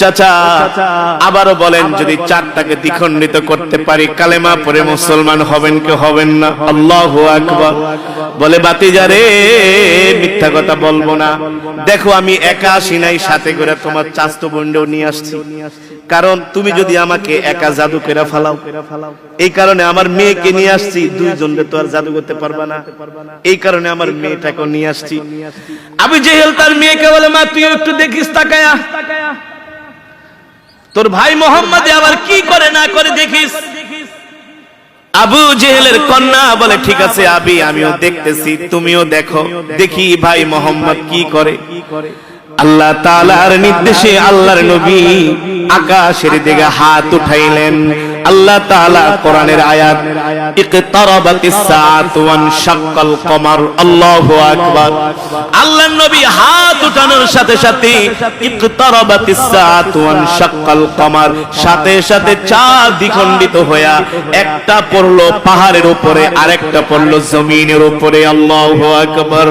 চাচা। আবারও বলেন যদি চারটাকে দ্বিখণ্ডিত করতে পারি কালেমা পরে মুসলমান হবেন কি হবেন না? আল্লাহু আকবার। বলে বাতিজা রে মিথ্যা কথা বলব না। দেখো আমি একা আসি নাই সাথে করে তোমার চাস্ত বন্ডেও নিয়ে আসছি। কারণ তুমি যদি আমাকে একা জাদু করে ফালাও এই কারণে আমার মেয়েকে নিয়ে আসছি দুইজনকে তো আর জাদু করতে পারবা না। এই কারণে আমার মেয়েটাকে নিয়ে আসছি। আমি জেহেল তার মেয়েকে বলে মা তুই একটু দেখিস তাকায়া। তোর ভাই মোহাম্মদ আবার কি করে না করে দেখিস? আবু জেহেলের কন্যা বলে, ঠিক আছে আবি, আমিও দেখতেছি, তুমিও দেখো, দেখি ভাই মোহাম্মদ কি করে। আল্লাহ তালার নির্দেশে আল্লাহর নবী আকাশের দিকে হাত উঠাইলেন। আল্লাহ তাআলা কোরআনের আয়াত ইকতারাবাতিস ওয়ান শাক্কাল কমার আল্লাহু আকবার। আল্লাহর নবী হাত উঠানোর সাথে সাথে ইকতারাবাতিস ওয়ান শাক্কাল কমার সাথে সাথে চাঁদ দ্বিখণ্ডিত একটা পড়ল পাহাড়ের উপরে, আরেকটা পড়ল জমিনের উপরে, আল্লাহু আকবার।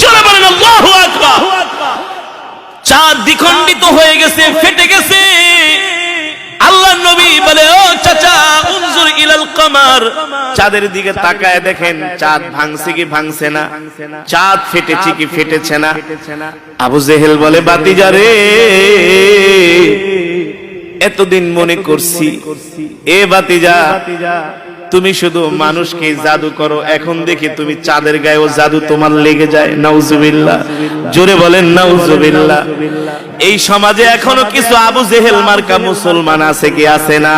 জোরে বলেন, আল্লাহু আকবার! চাঁদ দ্বিখণ্ডিত হয়ে গেছে, ফেটে গেছে। আল্লাহ নবী বলে, ও চাচা, উনজুর ইলাল কমার। চাঁদের দিকে তাকায় দেখেন, চাঁদ ভাঙছে কি ভাঙছে না। চাঁদ ফেটেছে কি ফেটেছে না। আবু জেহেল বলে, বাতিজা রে, এতদিন মনে করছি, এ বাতিজা তুমি শুধু মানুষকে জাদু করো, এখন দেখি তুমি চাঁদের গায়েও জাদু তোমার লেগে যায়। নাউজুবিল্লাহ। জোরে বলেন, নাউজুবিল্লাহ। এই সমাজে এখনও কিছু আবু জেহেল মার্কা মুসলমান আছে কি আছে না?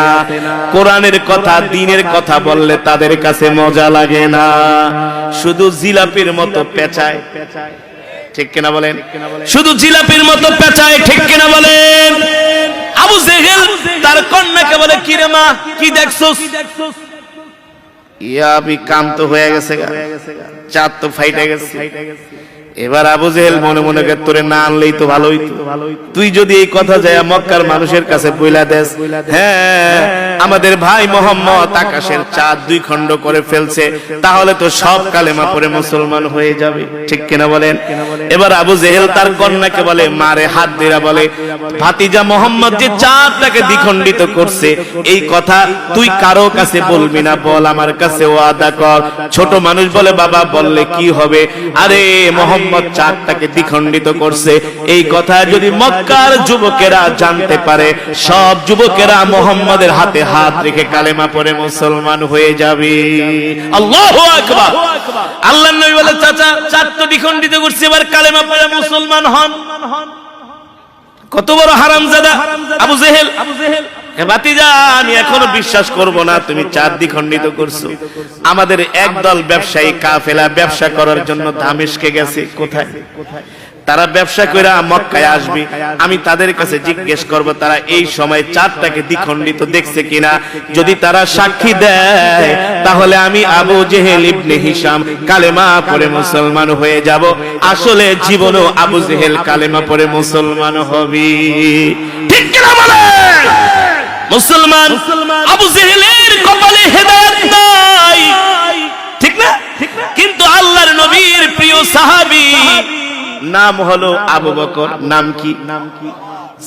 কোরআনের কথা, দিনের কথা বললে তাদের কাছে মজা লাগে না। শুধু জিলাপির মতো পেঁচায়। ঠিক কিনা বলেন? শুধু জিলাপির মতো পেঁচায়, ঠিক কিনা বলেন? আবু জেহেল তার কন্যাকে বলে, কিরে মা, কি দেখছস? ইয়া আমি কাম তো হয়ে গেছে। চাঁদ তো ফাইটে গেছে এবার আবু জেহেল মনে মনে করে তোরে না আনলেই তো ভালো হইতো তুই যদি এই কথা যায় মক্কার মানুষের কাছে বইলা দেস হ্যাঁ আমাদের ভাই মোহাম্মদ আকাশের চাঁদ দুই খণ্ড করে ফেলছে, তাহলে তো সব কালেমা পরে মুসলমান হয়ে যাবে। ঠিক কিনা বলেন? এবার আবু জেহেল তার কন্যাকে বলে, মারে হাত দেরা, বলে, ভাতিজা মোহাম্মদ যে চাঁদটাকে দ্বিখণ্ডিত করছে, এই কথা তুই কারও কাছে বলবি না, বল আমার কাছে ওয়াদা কর। ছোট মানুষ বলে, বাবা, বললে কি হবে? আরে, মোহাম্মদ চাঁদটাকে দ্বিখণ্ডিত করছে। এই কথা যদি মক্কার যুবকেরা জানতে পারে, সব যুবকেরা মোহাম্মদের হাতে হাত রেখে কালেমা পরে মুসলমান হয়ে যাবে। আল্লাহু আকবার। আল্লাহ নবী বলে চাচা চাঁদ তো দ্বিখণ্ডিত করছে, এবার কালেমা পরে মুসলমান হন। কত বড় হারামজাদা আবু জেহেল আবু জেহেল। আমি এখনও বিশ্বাস করব না, তুমি চার দ্বিখণ্ডিত করছ। আমাদের একদল ব্যবসায়ী কাফেলা ব্যবসা করার জন্য দামেশকে গেছে, কোথায়? তারা ব্যবসা করে মক্কায় আসবে। আমি তাদের কাছে জিজ্ঞেস করব, তারা এই সময় চারটাকে দ্বিখণ্ডিত দেখছে কিনা? যদি তারা সাক্ষী দেয়, তাহলে আমি আবু জেহেল ইবনে হিসাম কালেমা পড়ে মুসলমান হয়ে যাব। আসলে জীবনও আবু জেহেল কালেমা পড়ে মুসলমান হবে। ঠিক মুসলমান আবু জেহেলের কপালে হেদায়েত নাই। ঠিক না? কিন্তু আল্লাহর নবীর প্রিয় সাহাবী নাম হলো আবু বকর। নাম কি? নাম কি?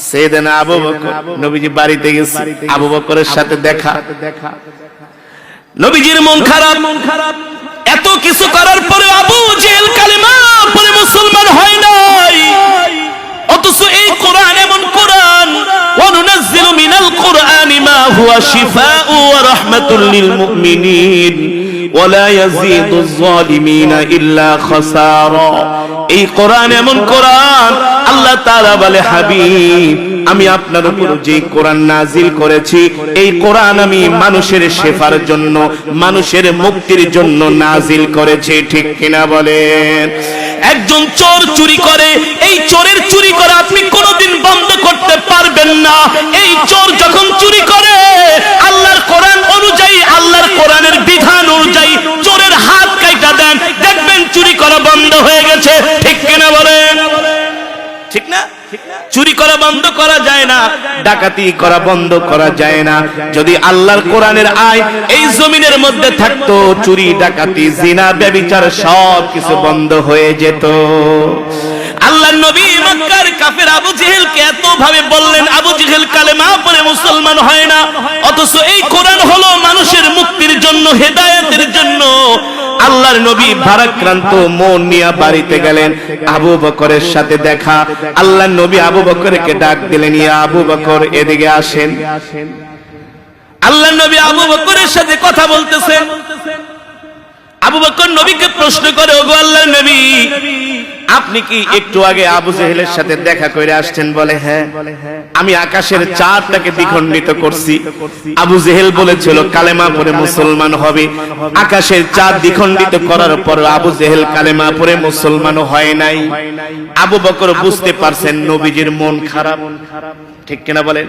সেদিনা আবু বকর। নবীজি বাড়িতে গেছে। আবু বকরের সাথে দেখা। নবীজির মন খারাপ। মন খারাপ। এত কিছু করার পরে আবু জেল কালেমা পরে মুসলমান হয় নাই। অথচ এই কোরআন এমন কোরআন। وننزل من القرآن ما هو شفاء ورحمة للمؤمنين ولا يزيد الظالمين إلا خسارا এই কোরআন এমন কোরআন আল্লাহ তাআলা বলে হাবিব আমি আপনার উপর যে কোরআন নাজিল করেছি এই কোরআন আমি মানুষের শেফার জন্য মানুষের মুক্তির জন্য নাজিল করেছি ঠিক কিনা বলেন একজন চোর চুরি করে, এই চোরের চুরি করে আপনি কোনোদিন বন্ধ করতে পারবেন না। এই চোর যখন চুরি করে, আল্লাহর কোরআন অনুযায়ী, আল্লাহর কোরআনের বিধান অনুযায়ী চোরের হাত কাইটা দেন। দেখবেন চুরি করা বন্ধ হয়ে গেছে। ঠিক কিনা বলেন? ঠিক না? ঠিক না চুরি করা বন্ধ করা যায় না, ডাকাতি করা বন্ধ করা যায় না। যদি আল্লাহর কোরআনের আয় এই জমিনের মধ্যে থাকতো, চুরি, ডাকাতি, জিনা ব্যভিচার সব কিছু বন্ধ হয়ে যেত। আল্লাহ নবী মক্কার কাফের আবু জেহেলকে এত ভাবে বললেন, আবু জেহেল কালেমা পড়ে মুসলমান হয় না। অথচ এই কোরআন হলো মানুষের মুক্তির জন্য, হেদায়েতের জন্য আল্লাহর নবী ভারাক্রান্ত মন নিয়ে বাড়িতে গেলেন। আবু বকরের সাথে দেখা। আল্লাহর নবী আবু বকরকে ডাক দিলেন ইয়া আবু বকর এদিকে আসেন। আল্লাহর নবী আবু বকরের সাথে কথা বলতেছেন। আবু বকর নবীকে প্রশ্ন করে, ওগো আল্লাহর নবী, আপনি কি একটু আগে আবু জেহেলের সাথে দেখা করে আসছেন? বলে হ্যাঁ আমি আকাশের চাঁদটাকে দ্বিখণ্ডিত করছি। আবু জেহেল বলেছিল, কালেমা পরে মুসলমান হবে। আকাশের চাঁদ দ্বিখণ্ডিত করার পর আবু জেহেল কালেমা পরে মুসলমান হয় নাই। আবু বকর বুঝতে পারছেন নবীজির মন খারাপ। ঠিক কিনা বলেন?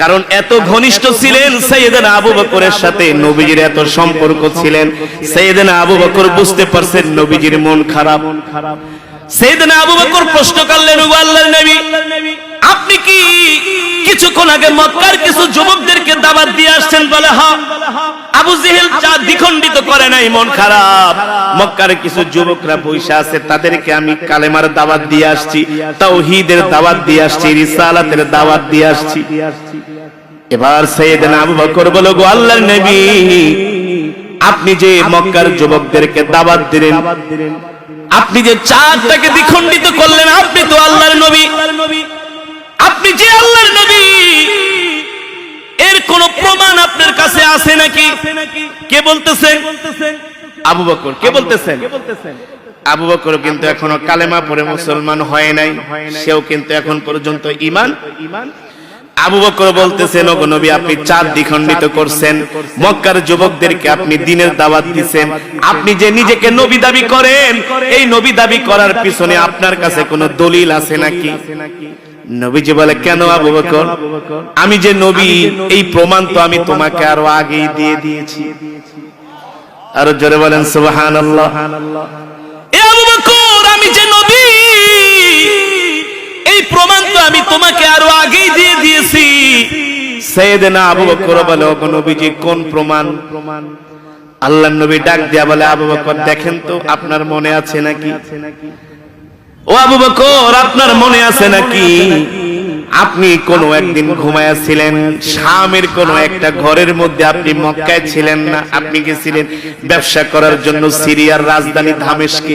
কারণ এত ঘনিষ্ঠ ছিলেন সৈয়দান আবু বকরের সাথে, নবীজির এত সম্পর্ক ছিলেন। সৈয়দান আবু বকর বুঝতে পারছেন নবীজির মন খারাপ। সৈয়দান আবু বকর প্রশ্ন করলেন আল্লাহর নবী আপনি কি কিছুক্ষণ আগে মক্কার কিছু যুবকদেরকে দাওয়াত দিয়ে আসছেন বলে হ্যাঁ আবু জেহেল চা দ্বিখণ্ডিত করে নাই, মন খারাপ। মক্কার কিছু যুবকরা বৈশা আছে, তাদেরকে আমি কালেমার দাওয়াত দিয়ে আসছি, তাওহীদের দাওয়াত দিয়ে আসছি, রিসালাতের দাওয়াত দিয়ে আসছি। এবার সৈয়দনা আবু বকর বলো গো আল্লাহর নবী, আপনি যে মক্কার যুবকদেরকে দাওয়াত দিলেন, আপনি যে চাঁদটাকে দ্বিখণ্ডিত করলেন, আপনি তো আল্লাহর নবী। আপনি যে আল্লাহর নবী, এর কোন প্রমাণ আপনার কাছে আছে নাকি? কে বলতেছেন আবু বকর, কে বলতেছেন? আবু বকর কিন্তু এখনও কালেমা পড়ে মুসলমান হয় নাই, সেও কিন্তু এখন পর্যন্ত ইমান আবু বকর বলতেছেন ওগো নবী, আপনি চাঁদ দ্বিখণ্ডিত করছেন, মক্কার যুবকদেরকে আপনি দিনের দাওয়াত দিচ্ছেন। আপনি যে নিজেকে নবী দাবি করেন, এই নবী দাবি করার পিছনে আপনার কাছে কোনো দলিল আছে নাকি? নবীজি বলে কেন আবু বকর? আমি যে নবী এই প্রমাণ তো আমি তোমাকে আরও আগেই দিয়ে দিয়েছি। আরও জোরে বলেন সুবহানাল্লাহ। এ আবু বকর আমি যে নবী এই প্রমাণ তো আমি তোমাকে আরও আগেই দিয়ে দিয়েছি। আবু বকর বলে নবীজি কোন প্রমাণ? প্রমাণ? আল্লাহ নবী ডাক দিয়া বলে আবু বকর দেখেন তো আপনার মনে আছে নাকি? ও আবু বকর, আপনার মনে আছে নাকি? আপনি কোনো একদিন ঘুমায়াছিলেন শামের কোন একটা ঘরের মধ্যে আপনি মক্কায় ছিলেন না? আপনি গেছিলেন ব্যবসা করার জন্য সিরিয়ার রাজধানী ধামেশকে।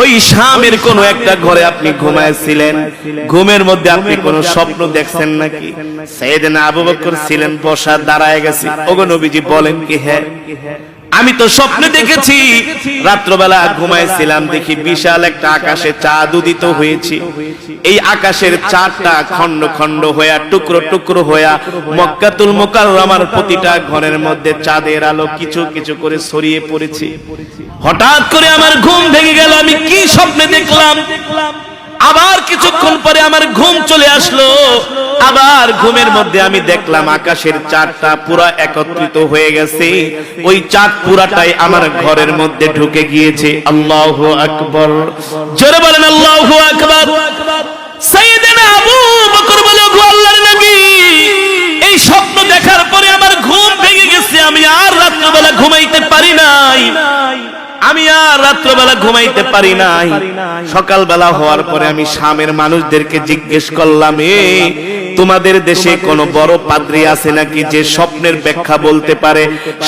ওই শামের কোন একটা ঘরে আপনি ঘুমাইছিলেন ঘুমের মধ্যে আপনি কোন স্বপ্ন দেখছেন নাকি? সাইয়েদনা আবু বকর ছিলেন, বসা দাঁড়ায় গেছে। ওগো নবীজি বলেন কি হ্যাঁ। আমি তো স্বপ্নে দেখেছি। রাত্রবেলা ঘুমাইছিলাম দেখি বিশাল একটা আকাশে চাঁদ উদিত হয়েছে। এই আকাশের চাঁদটা খন্ড খন্ড হইয়া টুকরো টুকরো হইয়া মক্কাতুল মোকাররমার প্রতিটা ঘরের মধ্যে চাঁদের আলো কিছু কিছু করে ছড়িয়ে পড়েছে। হঠাৎ করে আমার ঘুম ভেঙে গেল আমি কি স্বপ্নে দেখলাম? আবার কিছুক্ষণ পরে আমার ঘুম চলে আসলো। আবার ঘুমের মধ্যে আমি দেখলাম আকাশের চাঁদটা পুরা একত্রিত হয়ে গেছে। ওই চাঁদ পুরাটাই আমার ঘরের মধ্যে ঢুকে গিয়েছে। আল্লাহ আকবর। জোরে বলেন, আল্লাহ আকবর। এই স্বপ্ন দেখার পরে আমার ঘুম ভেঙে গেছে। আমি আর রাত্রবেলা ঘুমাইতে পারি নাই। আমি আর রাত্রবেলা ঘুমাইতে পারি নাই। সকালবেলা হওয়ার পরে আমি স্বামীর মানুষদেরকে জিজ্ঞেস করলাম তোমাদের দেশে কোন বড় পাদ্রী আছে নাকি যে স্বপ্নের ব্যাখ্যা বলতে পারে,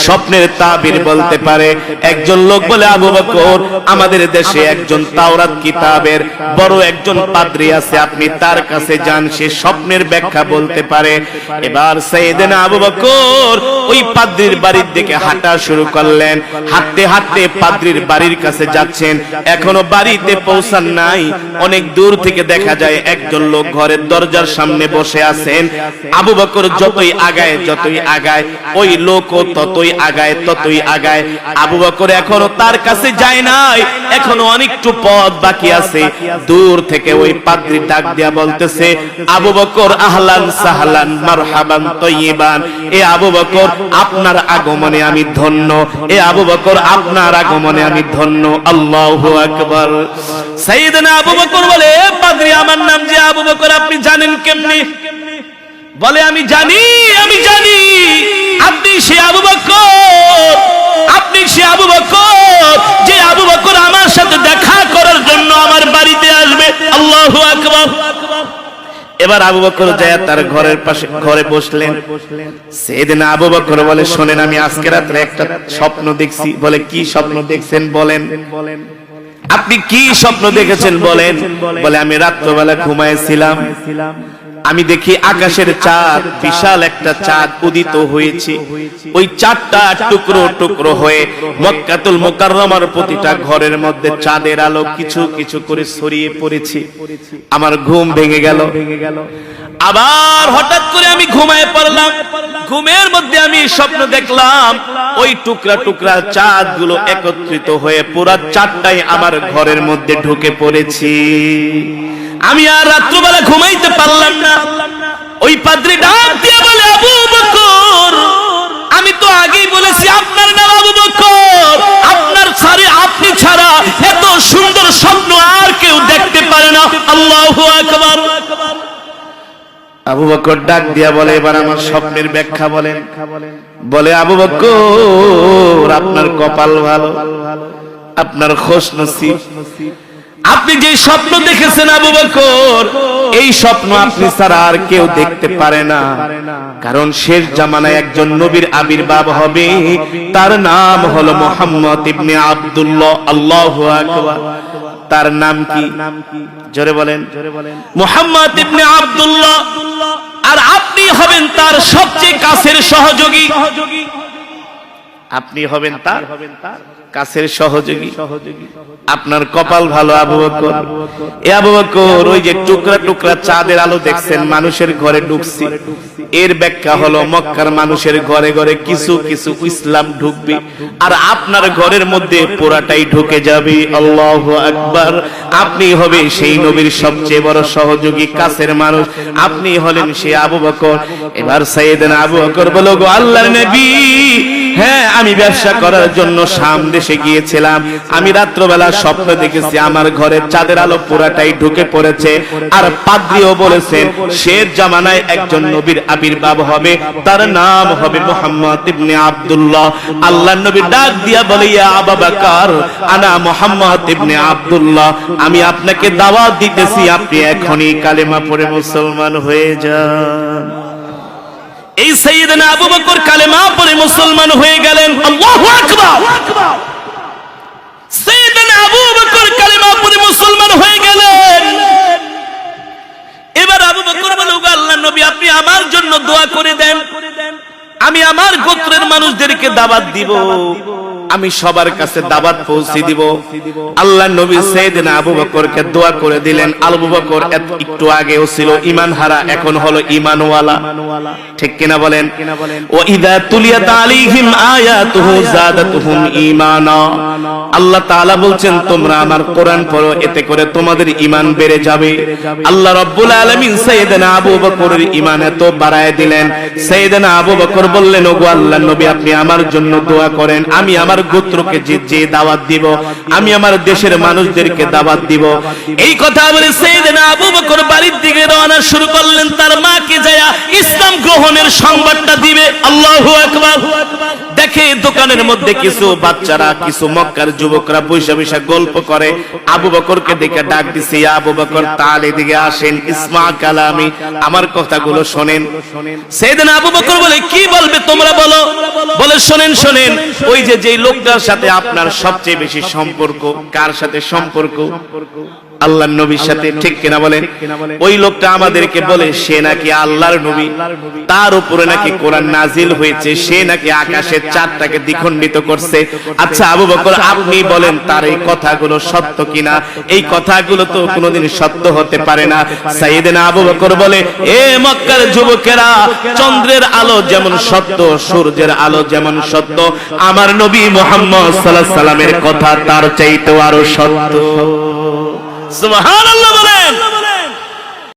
স্বপ্নের তাবির বলতে পারে? একজন লোক বলে, আবু বকর, আমাদের দেশে একজন তাওরাত কিতাবের বড় একজন পাদ্রী আছে, আপনি তার কাছে যান, সে স্বপ্নের ব্যাখ্যা বলতে পারে। এবার সাইয়েদেনা আবু বকর ওই পাদ্রীর বাড়ির দিকে হাঁটা শুরু করলেন। হাঁটতে হাঁটতে পাদ্রীর বাড়ির কাছে যাচ্ছেন। এখনও বাড়িতে পৌঁছান নাই। অনেক দূর থেকে দেখা যায়, একজন লোক ঘরের দরজার সামনে বসে আছেন, আবু বকর যতই আগায় যতই আগায়, ওই লোকও ততই আগায় ততই আগায়। আবু বকর এখনও তার কাছে যায় নাই, এখনও অনেকটু পথ বাকি আছে। দূর থেকে ওই পাদ্রী ডাক দিয়া বলতেছে, আবু বকর, আহলান সাহলান, মারহাবান তৈবান এ আবু বকর, আপনার আগমনে আমি ধন্য। এ আবু বকর, আপনার আগমনে আমি ধন্য। আল্লাহু আকবার। সাইয়েদনা আবু বকর বলে, "এ পাদ্রী, আমার নাম যে আবু বকর, আপনি জানেন কেমনি? বলে, আমি জানি আমি জানি, আপনি সে আবু বকর, আপনি সে আবু বকর, যে আবু বকর আমার সাথে দেখা করার জন্য আমার বাড়িতে আসবে। আল্লাহু আকবার। এবার আবু বকর যায় তার ঘরের পাশে, ঘরে বসলেন। সেদিন আবু বকর বলে, শোনেন, আমি আজকে রাত্রে একটা স্বপ্ন দেখছি। বলে, কি স্বপ্ন দেখছেন বলেন? আপনি কি স্বপ্ন দেখেছেন বলেন? বলে, আমি রাত্রবেলা ঘুমাইছিলাম। আমি দেখি আকাশের চাঁদ বিশাল একটা চাঁদ উদিত হয়েছে। ওই চাঁদটা টুকরো টুকরো হয়ে মক্কাতুল মোকাররমার প্রতিটা ঘরের মধ্যে চাঁদের আলো কিছু কিছু করে ছড়িয়ে পড়েছে। আমার ঘুম ভেঙে গেল। আবার হঠাৎ করে আমি ঘুমায় পড়লাম। ঘুমের মধ্যে আমি স্বপ্ন দেখলাম ওই টুকরা টুকরা চাঁদগুলো একত্রিত হয়ে পুরা চাঁদটাই আমার ঘরের মধ্যে ঢুকে পড়েছি। আমি আর রাত্রবেলা ঘুমাইতে পারলাম না। ওই পাদ্রি ডাক দিয়ে বলে, আবু বকর, আমি তো আগেই বলেছি আপনার নাম আবু বকর। আপনার ছাড়ে আপনি ছাড়া এত সুন্দর স্বপ্ন আর কেউ দেখতে পারে না। আল্লাহু আকবার। আবু বকর ডাক দিয়া বলে, এবার আমার স্বপ্নের ব্যাখ্যা বলেন। বলে, আবু বকর, আপনার কপাল ভালো, আপনার খোশ নসিব। আপনি যে স্বপ্ন দেখেছেন আবু বকর এই স্বপ্ন আপনি ছাড়া আর কেউ দেখতে পারে না। কারণ শেষ জামানায় একজন নবীর আবির্ভাব হবে। তার নাম হলো মোহাম্মদ ইবনে আব্দুল্লাহ। আল্লাহু আকবার। তার নাম কি? জোরে বলেন। মোহাম্মদ ইবনে আব্দুল্লাহ। আর আপনি হবেন তার সবচেয়ে কাছের সহযোগী। আপনি হবেন তার কাছের সহযোগী। আপনার কপাল ভালো আবু বকর। এ আবু বকর ওই যে টুকরা টুকরা চাঁদের আলো দেখছেন মানুষের ঘরে ঢুকছি। এর ব্যাখ্যা হলো মক্কার মানুষের ঘরে ঘরে কিছু কিছু ইসলাম ঢুকবে। আর আপনার ঘরের মধ্যে পুরাটাই ঢুকে যাবে। আল্লাহ আকবার। আপনি হবে সেই নবীর সবচেয়ে বড় সহযোগী কাছের মানুষ। আপনি হলেন সেই আবু বকর। এবার সাইয়েদনা আবু বকর বলো গো আল্লাহর নবী! হ্যাঁ আমি ব্যবসা করার জন্য শাম দেশে গিয়েছিলাম। আমি রাত্রবেলা স্বপ্ন দেখেছি আমার ঘরে চাঁদের আলো পুরাটাই ঢুকে পড়েছে। আর পাদ্রিও বলেছেন শেষ জামানায় একজন নবীর আবির্ভাব হবে। তার নাম হবে মোহাম্মদ ইবনে আব্দুল্লাহ। আল্লাহ নবী ডাক দিয়া বলে ইয়া আবা বাকার আনা মোহাম্মদ ইবনে আব্দুল্লাহ। আমি আপনাকে দাওয়াত দিতেছি আপনি এখনই কালেমা পড়ে মুসলমান হয়ে যান। এই সৈয়দনা আবু বকর কালেমা পড়ে মুসলমান হয়ে গেলেন। আল্লাহু আকবার! সৈয়দনা আবু বকর কালেমা পড়ে মুসলমান হয়ে গেলেন। এবার আবু বকর বলে, "ওগো আল্লাহর নবী, আপনি আমার জন্য দোয়া করে দেন। আমি আমার গোত্রের মানুষদেরকে দাওয়াত দিব। আমি সবার কাছে দাওয়াত পৌঁছে দিব। আল্লাহ নবী সাইয়েদনা আবু বকরকে দোয়া করে দিলেন। আবু বকর একটু আগেও ছিল ঈমান হারা এখন হলো ঈমানওয়ালা। ঠিক কিনা বলেন? ও ইদা তুলিয়াত আলাইহিম আয়াতুহু জাদাতুহুম ঈমানা। আল্লাহ তাআলা বলছেন, তোমরা আমার কোরআন পড়ো, এতে করে তোমাদের ঈমান বেড়ে যাবে। আল্লাহ রাব্বুল আলামিন সাইয়েদনা আবু বকরের ঈমান এত বাড়ায় দিলেন। সাইয়েদনা আবু বকর বললেন, ওগো আল্লাহর নবী, আপনি আমার জন্য দোয়া করেন। আমি আমার গোত্রকে যে দাওয়াত দিব, আমি আমার দেশের মানুষদেরকে দাওয়াত দিব। এই কথা বলে সাইয়েদনা আবু বকর বাড়ির দিকে রওনা শুরু করলেন, তার মাকে যায়া ইসলাম গ্রহণের সংবাদটা দিবে। আল্লাহু আকবার। দোকানের মধ্যে কিছু বাচ্চারা, কিছু মক্কার যুবকরা বৈশা বৈশা গল্প করে। আবু বকরকে দেখে ডাক দিছে আবু বকর তাল এদিকে আসেন, ইসমা কালামি, আমার কথাগুলো শোনেন। সেদিন আবু বকর বলে, কি বলবে তোমরা বলো? বলে, শোনেন শোনেন, ওই যে, যেই লোকটার সাথে আপনার সবচেয়ে বেশি সম্পর্ক, কার সাথে সম্পর্ক? আল্লাহর নবীর সাথে ঠিক কিনা বলেন? ওই লোকটা আমাদেরকে বলে সে নাকি আল্লাহর নবী। তার উপরে নাকি কোরআন নাজিল হয়েছে সে নাকি আকাশের চাঁদটাকে দ্বিখণ্ডিত করছে। আচ্ছা আবু বকর আপনি বলেন তার এই কথাগুলো সত্য কিনা? এই কথাগুলো তো কোনোদিন সত্য হতে পারে না। সাইয়েদেনা আবু বকর বলে এ মক্কার যুবকেরা চন্দ্রের আলো যেমন সত্য সূর্যের আলো যেমন সত্য। আমার নবী মোহাম্মদ সাল্লাল্লাহু আলাইহি সাল্লামের কথা তার চাইতেও আরও সত্য সুবহানাল্লাহ বলেন।